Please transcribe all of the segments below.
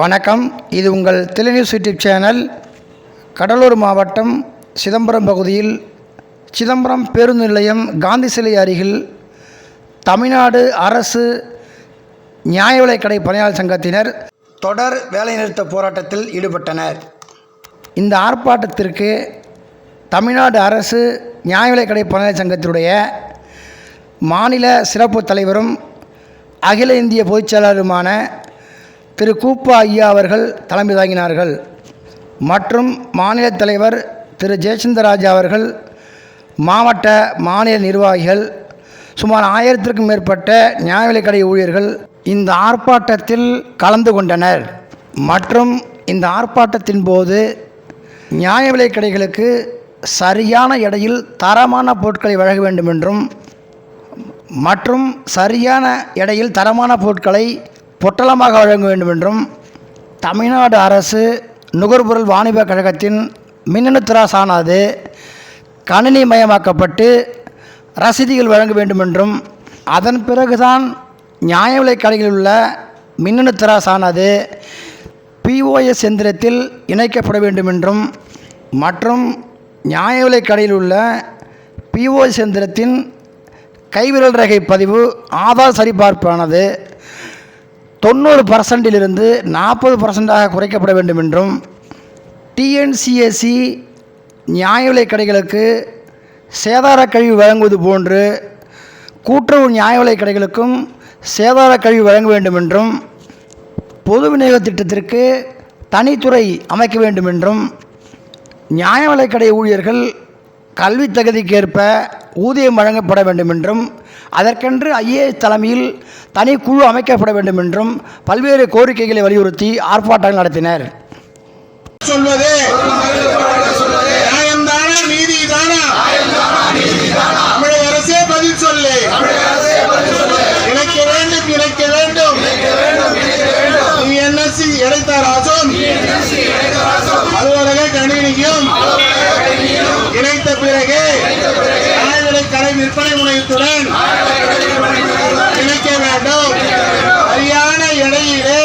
வணக்கம். இது உங்கள் தெலுநியூஸ் யூடியூப் சேனல் கடலூர் மாவட்டம் சிதம்பரம் பகுதியில் சிதம்பரம் பேருந்து நிலையம் காந்தி சிலை அருகில் தமிழ்நாடு அரசு நியாய விலைக்கடை பணியாளர் சங்கத்தினர் தொடர் வேலைநிறுத்த போராட்டத்தில் ஈடுபட்டனர். இந்த ஆர்ப்பாட்டத்திற்கு தமிழ்நாடு அரசு நியாய விலைக்கடை பணியாளர் சங்கத்தினுடைய மாநில சிறப்பு தலைவரும் அகில இந்திய பொதுச்செயலாளருமான திரு கூப்பா ஐயா அவர்கள் தலைமை தாங்கினார்கள். மற்றும் மாநில தலைவர் திரு ஜெயச்சந்திரராஜா அவர்கள் மாவட்ட மாநில நிர்வாகிகள் சுமார் ஆயிரத்திற்கும் மேற்பட்ட நியாய ஊழியர்கள் இந்த ஆர்ப்பாட்டத்தில் கலந்து கொண்டனர். மற்றும் இந்த ஆர்ப்பாட்டத்தின் போது நியாய விலைக் கடைகளுக்கு சரியான எடையில் தரமான பொருட்களை வழங்க வேண்டும் என்றும் மற்றும் சரியான எடையில் தரமான பொருட்களை பொட்டலமாக வழங்க வேண்டும் என்றும் தமிழ்நாடு அரசு நுகர்பொருள் வாணிப கழகத்தின் மின்னணு திராசானது கணினிமயமாக்கப்பட்டு ரசீதிகள் வழங்க வேண்டும் என்றும் அதன் பிறகுதான் நியாய விலைக் கடைகளில் உள்ள மின்னணு திராசானது பிஓஎஸ் எந்திரத்தில் இணைக்கப்பட வேண்டும் என்றும் மற்றும் நியாயவிலைக் கடையில் உள்ள பிஓஎஸ் எந்திரத்தின் கைவிரல் ரகை பதிவு ஆதார் சரிபார்ப்பானது தொண்ணூறு பர்சன்டிலிருந்து நாற்பது பர்சன்டாக குறைக்கப்பட வேண்டும் என்றும் டிஎன்சிஎஸ்சி நியாய விலைக் கடைகளுக்கு சேதார கழிவு வழங்குவது போன்று கூட்டுறவு நியாய விலைக் கடைகளுக்கும் சேதார கழிவு வழங்க வேண்டும் என்றும் பொது விநியோக திட்டத்திற்கு தனித்துறை அமைக்க வேண்டும் என்றும் நியாய விலைக்கடை ஊழியர்கள் கல்வி தகுதிக்கேற்ப ஊதியம் வழங்கப்பட வேண்டும் என்றும் அதற்கென்று ஐஏஎஸ் தலைமையில் தனி குழு அமைக்கப்பட வேண்டும் என்றும் பல்வேறு கோரிக்கைகளை வலியுறுத்தி ஆர்ப்பாட்டங்கள் நடத்தினர். சொல்வது நியாயம்தானா? நீதிதானா தமிழக அரசே பதில் சொல்லு இணைக்க வேண்டும் இணைக்க வேண்டும் என்எஸ்சி இடைத்தராசும் அலுவலக கணினியும் இணைத்த பிறகு நியாயவிலை கடை விற்பனை முனையத்துடன் இணைக்க வேண்டும் சரியான எடையிலே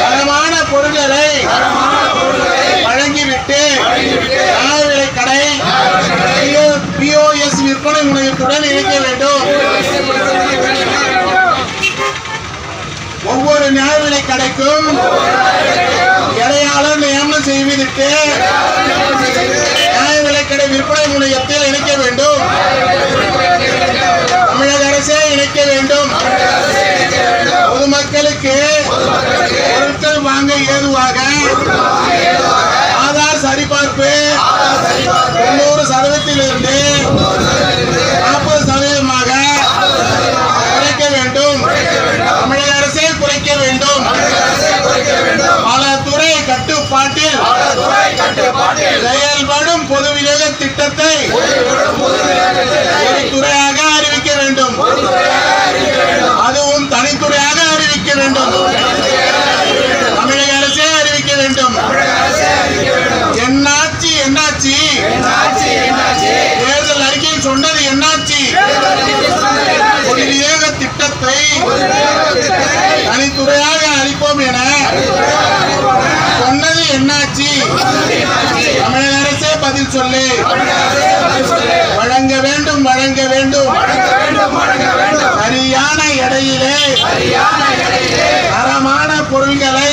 தரமான பொருட்களை வழங்கிவிட்டு நியாயவிலை கடை பிஓஎஸ் விற்பனை முனையத்துடன் இணைக்க வேண்டும். ஒவ்வொரு நியாய விலை கடைக்கும் இடையாளர் நியமனம் செய்வதற்கு நியாய விலை கடை விற்பனை முனையத்தில் இணைக்க வேண்டும். தமிழக அரசே இணைக்க வேண்டும். பொதுமக்களுக்கு பொருட்கள் வாங்க ஏதுவாக ஆதார் சரிபார்ப்பு தொண்ணூறு சதவீதத்திலிருந்து நாற்பது சதவீதமாக குறைக்க வேண்டும் தமிழக அரசே குறைக்க வேண்டும் பல துறை கட்டுப்பாட்டில் செயல்படும் பொது விநியோக திட்டத்தை ஒரு துறையாக அறிவிக்க வேண்டும். அதுவும் தனித்துறையாக அறிவிக்க வேண்டும். தமிழக அரசே அறிவிக்க வேண்டும். என்னாச்சு என்னாச்சு? தேர்தல் அறிக்கையில் சொன்னது என்னாச்சு? பொது விநியோக திட்டத்தை தனித்துறையாக அளிப்போம் என சொன்னது என்னாச்சு? பதில் சொல்லு. வழங்க வேண்டும் வழங்க வேண்டும். சரியான எடையிலே தரமான பொருள்களை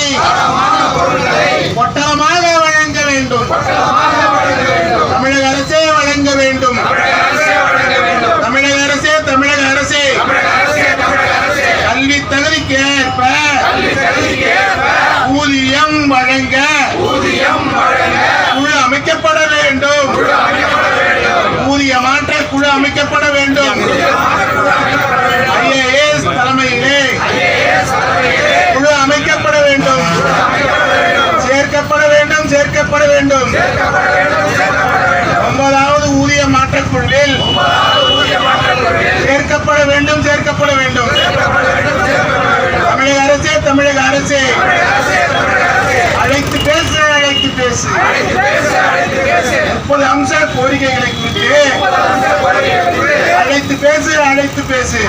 பொட்டலமாக வழங்க வேண்டும் தமிழக அரசே வழங்க வேண்டும் தமிழக அரசே தமிழக அரசே கல்வி தகுதிக்கேற்ப ஊதியம் வழங்க குழு அமைக்கப்பட வேண்டும் ஊதிய மாற்ற குழு அமைக்கப்பட வேண்டும் ஐஏஎஸ் தலைமையிலே குழு அமைக்கப்பட வேண்டும் சேர்க்கப்பட வேண்டும் சேர்க்கப்பட வேண்டும். ஒன்பதாவது ஊதிய மாற்றக் குழுவில் சேர்க்கப்பட வேண்டும் சேர்க்கப்பட வேண்டும். தமிழக அரசே தமிழக அரசே. அழைத்து பேசு அழைத்து பேசு. முப்பது அம்ச கோரிக்கைகளை குறித்து அழைத்து பேசு அழைத்து பேசு.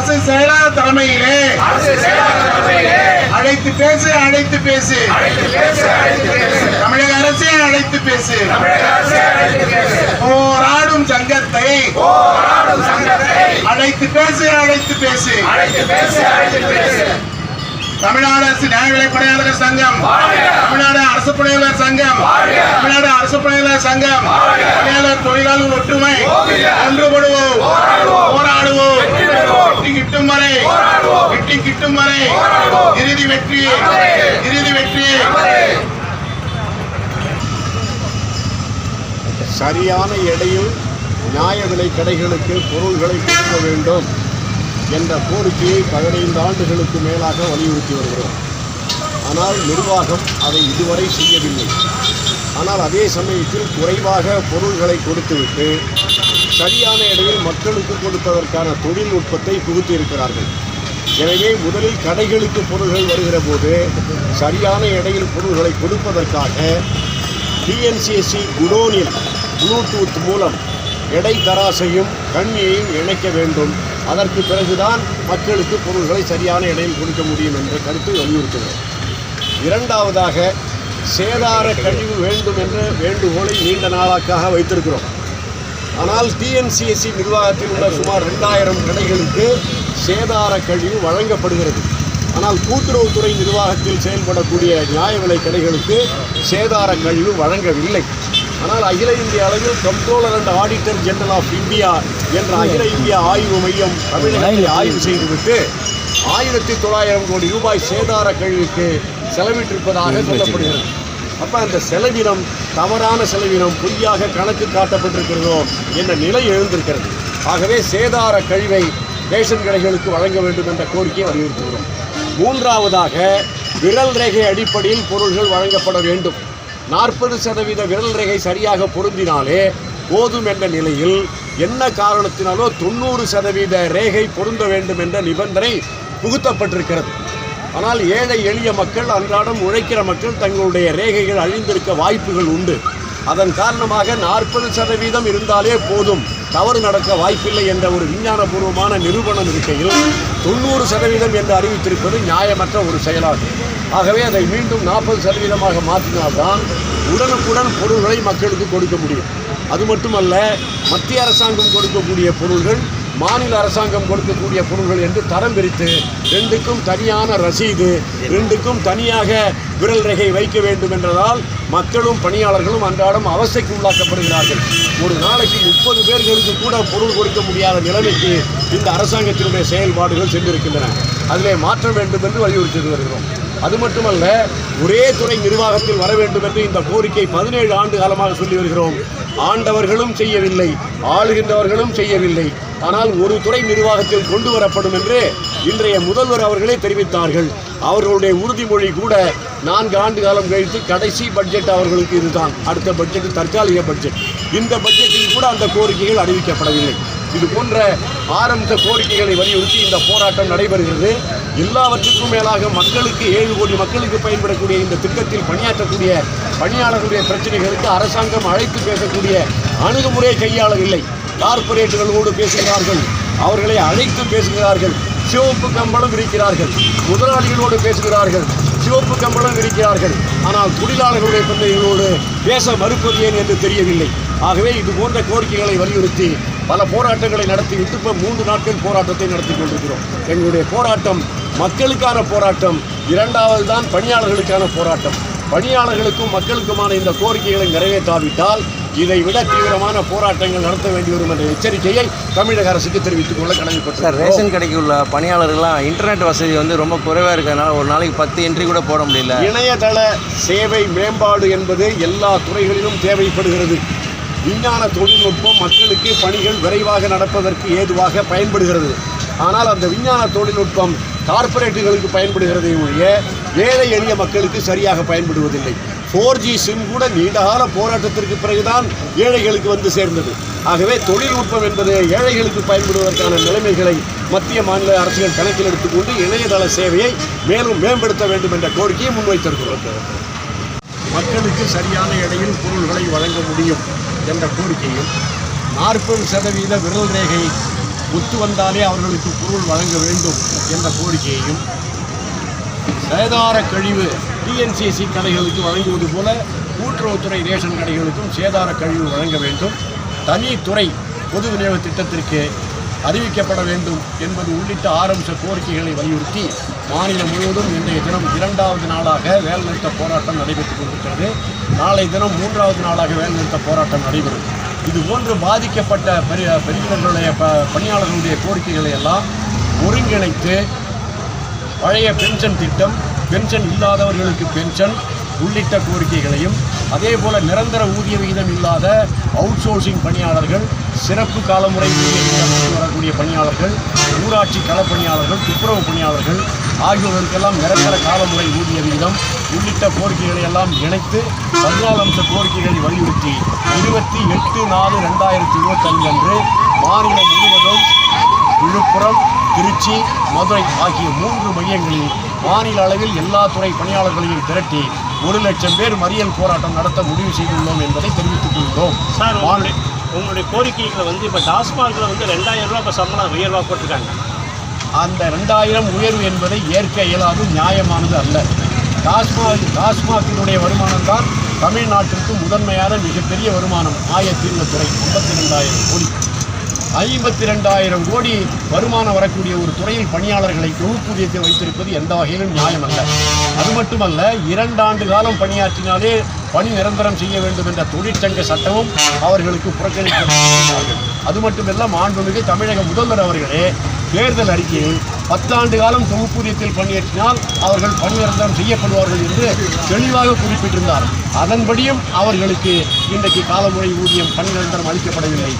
அரசு செயலாளர் தலைமையிலே அழைத்து பேசு அழைத்து பேசு. தமிழக அரசே அழைத்து பேசு. போராடும் சங்கத்தை அழைத்து பேசு அழைத்து பேசு. தமிழ்நாடு அரசு நியாய விலைப் பணியாளர்கள் சங்கம் தமிழ்நாடு அரசு பணியாளர் சங்கம். தமிழ்நாடு அரசு பணியாளர் சங்கம் பணியாளர் தொழிலாளர் ஒற்றுமை ஒன்றுபடுவோம் போராடுவோம். வெற்றி கிட்டும் வரை வெற்றி கிட்டும் வரை இறுதி வெற்றி இறுதி வெற்றி. சரியான எடையில் நியாய விலை கடைகளுக்கு பொருள்களை கொடுக்க வேண்டும் என்ற கோரிக்கையை பதினைந்து ஆண்டுகளுக்கு மேலாக வலியுறுத்தி வருகிறோம். ஆனால் நிர்வாகம் அதை இதுவரை செய்யவில்லை. ஆனால் அதே சமயத்தில் குறைவாக பொருள்களை கொடுத்துவிட்டு சரியான இடையில் மக்களுக்கு கொடுப்பதற்கான தொழில்நுட்பத்தை புகுத்தி இருக்கிறார்கள் எனவே முதலில் கடைகளுக்கு பொருள்கள் வருகிற போது சரியான எடையில் பொருள்களை கொடுப்பதற்காக டிஎன்சிஎஸ்சி குடோனில் ப்ளூடூத் மூலம் எடை தராசையும் கண்ணியையும் இணைக்க வேண்டும். அதற்கு பிறகுதான் மக்களுக்கு பொருள்களை சரியான இடையில் கொடுக்க முடியும் என்ற கருத்தை வலியுறுத்துகிறோம் இரண்டாவதாக சேதார கழிவு வேண்டும் என்ற வேண்டுகோளை நீண்ட நாளாக்காக வைத்திருக்கிறோம். ஆனால் டிஎன்சிஎஸ்சி நிர்வாகத்தில் உள்ள சுமார் ரெண்டாயிரம் கடைகளுக்கு சேதார கழிவு வழங்கப்படுகிறது. ஆனால் கூட்டுறவுத்துறை நிர்வாகத்தில் செயல்படக்கூடிய நியாய விலை கடைகளுக்கு சேதார கழிவு வழங்கவில்லை. ஆனால் அகில இந்திய அளவில் comptroller and auditor general of India என்ற அகில இந்திய ஆய்வு மையம் தமிழகத்தில் ஆய்வு செய்துவிட்டு ஆயிரத்தி தொள்ளாயிரம் கோடி ரூபாய் சேதார கழிவுக்கு செலவிட்டிருப்பதாக சொல்லப்படுகிறது. அப்ப அந்த செலவினம் தவறான செலவினம் பொய்யாக கணக்கு காட்டப்பட்டிருக்கிறதோ என்ற நிலை எழுந்திருக்கிறது. ஆகவே சேதார கழிவை ரேஷன் கடைகளுக்கு வழங்க வேண்டும் என்ற கோரிக்கையை வலியுறுத்துகிறோம். மூன்றாவதாக விரல் ரேகை அடிப்படையில் பொருள்கள் வழங்கப்பட வேண்டும். நாற்பது சதவீத விரல் ரேகை சரியாக பொருந்தினாலே போதும் என்ற நிலையில் என்ன காரணத்தினாலோ தொண்ணூறு சதவீத ரேகை பொருந்த வேண்டும் என்ற நிபந்தனை புகுத்தப்பட்டிருக்கிறது. ஆனால் ஏழை எளிய மக்கள் அன்றாடம் உழைக்கிற மக்கள் தங்களுடைய ரேகைகள் அழிந்திருக்க வாய்ப்புகள் உண்டு. அதன் காரணமாக நாற்பது சதவீதம் இருந்தாலே போதும். தவறு நடக்க வாய்ப்பில்லை என்ற ஒரு விஞ்ஞானபூர்வமான நிரூபணம் இருக்கையில் தொண்ணூறு சதவீதம் என்று அறிவித்திருப்பது நியாயமற்ற ஒரு செயலாகும். ஆகவே அதை மீண்டும் நாற்பது சதவீதமாக மாற்றினால்தான் உடனுக்குடன் பொருள்களை மக்களுக்கு கொடுக்க முடியும். அது மட்டுமல்ல மத்திய அரசாங்கம் கொடுக்கக்கூடிய பொருள்கள் மாநில அரசாங்கம் கொடுக்கக்கூடிய பொருள்கள் என்று தரம் பிரித்து ரெண்டுக்கும் தனியான ரசீது ரெண்டுக்கும் தனியாக விரல் ரேகை வைக்க வேண்டும் என்றதால் மக்களும் பணியாளர்களும் அன்றாடம் அவஸ்தைக்கு உள்ளாக்கப்படுகிறார்கள். ஒரு நாளைக்கு முப்பது பேர்களுக்கு கூட பொருள் கொடுக்க முடியாத நிலைமைக்கு இந்த அரசாங்கத்தினுடைய செயல்பாடுகள் சென்றிருக்கின்றன. அதிலே மாற்ற வேண்டும் என்று வலியுறுத்தி வருகிறோம். அது மட்டுமல்ல ஒரே துறை நிர்வாகத்தில் வர வேண்டும் என்று இந்த கோரிக்கை பதினேழு ஆண்டு காலமாக சொல்லி வருகிறோம். ஆண்டவர்களும் செய்யவில்லை ஆளுகின்றவர்களும் செய்யவில்லை. ஆனால் ஒரு துறை நிர்வாகத்தில் கொண்டு வரப்படும் என்று இன்றைய முதல்வர் அவர்களே தெரிவித்தார்கள். அவர்களுடைய உறுதிமொழி கூட நான்கு ஆண்டு காலம் கழித்து கடைசி பட்ஜெட் அவர்களுக்கு இதுதான். அடுத்த பட்ஜெட் தற்காலிக பட்ஜெட் இந்த பட்ஜெட்டில் கூட அந்த கோரிக்கைகள் அறிவிக்கப்படவில்லை. இது போன்ற ஆரம்ப கோரிக்கைகளை வலியுறுத்தி இந்த போராட்டம் நடைபெறுகிறது. எல்லாவற்றுக்கும் மேலாக மக்களுக்கு ஏழு கோடி மக்களுக்கு பயன்படக்கூடிய இந்த திட்டத்தில் பணியாற்றக்கூடிய பணியாளர்களுடைய பிரச்சனைகளுக்கு அரசாங்கம் அழைத்து பேசக்கூடிய அணுகுமுறையை கையாளவில்லை. கார்பரேட்டுகளோடு பேசுகிறார்கள். அவர்களை அழைத்து பேசுகிறார்கள். சிவப்பு கம்பளம் இருக்கிறார்கள் முதலாளிகளோடு பேசுகிறார்கள். சிவப்பு கம்பளம் இருக்கிறார்கள் ஆனால் தொழிலாளர்களுடைய பிரச்சனைகளோடு பேச மறுப்பது ஏன் என்று தெரியவில்லை. ஆகவே இது போன்ற கோரிக்கைகளை வலியுறுத்தி பல போராட்டங்களை நடத்திவிட்டு இப்போ மூன்று நாட்கள் போராட்டத்தை நடத்தி கொண்டிருக்கிறோம். எங்களுடைய போராட்டம் மக்களுக்கான போராட்டம் இரண்டாவது தான் பணியாளர்களுக்கான போராட்டம். பணியாளர்களுக்கும் மக்களுக்குமான இந்த கோரிக்கைகளை நிறைவேற்றாவிட்டால் இதை விட தீவிரமான போராட்டங்கள் நடத்த வேண்டி வரும் என்ற எச்சரிக்கையை தமிழக அரசுக்கு தெரிவித்துக் கொள்ள சார் கடமைப்பட்டார் ரேஷன் கடைக்கு உள்ள பணியாளர்கள்லாம் இன்டர்நெட் வசதி வந்து ரொம்ப குறைவாக இருக்கிறதுனால ஒரு நாளைக்கு பத்து என்ட்ரி கூட போட முடியல. இணையதள சேவை மேம்பாடு என்பது எல்லா துறைகளிலும் தேவைப்படுகிறது. விஞ்ஞான தொழில்நுட்பம் மக்களுக்கு பணிகள் விரைவாக நடப்பதற்கு ஏதுவாக பயன்படுகிறது. ஆனால் அந்த விஞ்ஞான தொழில்நுட்பம் கார்ப்பரேட்டுகளுக்கு பயன்படுகிறதை ஒழிய ஏழை எளிய மக்களுக்கு சரியாக பயன்படுவதில்லை. ஃபோர் ஜி சிம் கூட நீண்டகால போராட்டத்திற்கு பிறகுதான் ஏழைகளுக்கு வந்து சேர்ந்தது. ஆகவே தொழில்நுட்பம் என்பது ஏழைகளுக்கு பயன்படுவதற்கான நிலைமைகளை மத்திய மாநில அரசுகள் கணக்கில் எடுத்துக்கொண்டு இணையதள சேவையை மேலும் மேம்படுத்த வேண்டும் என்ற கோரிக்கையை முன்வைத்திருக்கிறோம். மக்களுக்கு சரியான இடையில் பொருள்களை வழங்க முடியும். என்ற கோரிக்கையும் நாற்பது சதவீத விரல் ரேகை ஒத்து வந்தாலே அவர்களுக்கு பொருள் வழங்க வேண்டும் என்ற கோரிக்கையையும் சேதார கழிவு டிஎன்சிசி கடைகளுக்கு வழங்குவது போல கூட்டுறவுத்துறை ரேஷன் கடைகளுக்கும் சேதார கழிவு வழங்க வேண்டும். தனித்துறை பொது விநியோக திட்டத்திற்கு அறிவிக்கப்பட வேண்டும் என்பது உள்ளிட்ட ஆரம்ப கோரிக்கைகளை வலியுறுத்தி மாநிலம் முழுவதும் இன்றைய தினம் இரண்டாவது நாளாக வேலைநிறுத்த போராட்டம் நடைபெற்றுக் கொண்டிருக்கிறது. நாளை தினம் மூன்றாவது நாளாக வேலைநிறுத்த போராட்டம் நடைபெறும். இதுபோன்று பாதிக்கப்பட்ட பெரிய பெரியவர்களுடைய ப பணியாளர்களுடைய கோரிக்கைகளை எல்லாம் ஒருங்கிணைத்து பழைய பென்ஷன் திட்டம் பென்ஷன் இல்லாதவர்களுக்கு பென்ஷன் உள்ளிட்ட கோரிக்கைகளையும் அதே போல நிரந்தர ஊதிய விகிதம் இல்லாத அவுட் சோர்சிங் பணியாளர்கள் சிறப்பு காலமுறை ஊதிய வரக்கூடிய பணியாளர்கள் ஊராட்சி களப்பணியாளர்கள் துப்புரவு பணியாளர்கள் ஆகியோருக்கெல்லாம் நிரந்தர காலமுறை ஊதிய விகிதம் உள்ளிட்ட கோரிக்கைகளை எல்லாம் இணைத்து பதினாலு அம்ச கோரிக்கைகளை வலியுறுத்தி இருபத்தி எட்டு நாலு ரெண்டாயிரத்தி இருபத்தஞ்சு அன்று மாநிலம் முழுவதும் விழுப்புரம் திருச்சி மதுரை ஆகிய மூன்று மையங்களில் மாநில அளவில் எல்லா துறை பணியாளர்களையும் திரட்டி ஒரு லட்சம் பேர் மறியல் போராட்டம் நடத்த முடிவு செய்துள்ளோம் என்பதை தெரிவித்துக் கொள்கிறோம். சார் உங்களுடைய கோரிக்கைகளை வந்து இப்போ டாஸ்மாகில் வந்து ரெண்டாயிரம் ரூபா இப்போ சம்பளம் உயர்வாக போட்டிருக்காங்க. அந்த ரெண்டாயிரம் உயர்வு என்பதை ஏற்க இயலாது நியாயமானது அல்ல. டாஸ்மாக் டாஸ்மாகினுடைய வருமானம் தான் தமிழ்நாட்டிற்கு முதன்மையான மிகப்பெரிய வருமானம். ஆயத்தீர்வுத்துறை ஐம்பத்தி ரெண்டாயிரம் கோடி. ஐம்பத்தி ரெண்டாயிரம் கோடி வருமானம் வரக்கூடிய ஒரு துறையில் பணியாளர்களை தொகுப்பூதியத்தில் வைத்திருப்பது எந்த வகையிலும் நியாயமல்ல. அது மட்டுமல்ல இரண்டாண்டு காலம் பணியாற்றினாலே பணி நிரந்தரம் செய்ய வேண்டும் என்ற தொழிற்சங்க சட்டமும் அவர்களுக்கு புறக்கணிக்கப்பட்டிருக்கிறார்கள் அது மட்டுமல்ல மாண்புமிகு தமிழக முதல்வர் அவர்களே தேர்தல் அறிக்கையில் பத்தாண்டு காலம் தொகுப்பூதியத்தில் பணியாற்றினால் அவர்கள் பணி நிரந்தரம் செய்யப்படுவார்கள் என்று தெளிவாக குறிப்பிட்டிருந்தார். அதன்படியும் அவர்களுக்கு இன்றைக்கு காலமுறை ஊதியம் பணி நிரந்தரம் அளிக்கப்படவில்லை.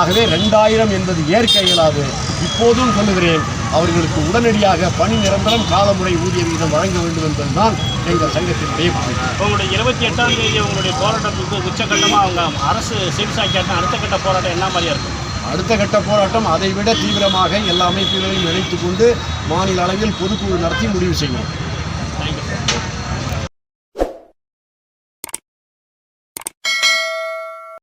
ஆகவே ரெண்டாயிரம் என்பது ஏற்க இயலாது. இப்போதும் சொல்லுகிறேன் அவர்களுக்கு உடனடியாக பணி நிரந்தரம் காலமுறை ஊதிய விகிதம் வழங்க வேண்டும் என்பதுதான் எங்கள் சங்கத்தினுடைய கோரிக்கை. உங்களுடைய இருபத்தி எட்டாம் தேதி உங்களுடைய போராட்டத்துக்கு உச்சக்கட்டமாக அவங்க அரசு சீர்சாக்கியாட்டின அடுத்த கட்ட போராட்டம் என்ன மாதிரியா இருக்கும் அடுத்த கட்ட போராட்டம் அதைவிட தீவிரமாக எல்லா அமைப்புகளையும் இணைத்துக் கொண்டு மாநில அளவில் பொதுக்குழு நடத்தி முடிவு சார்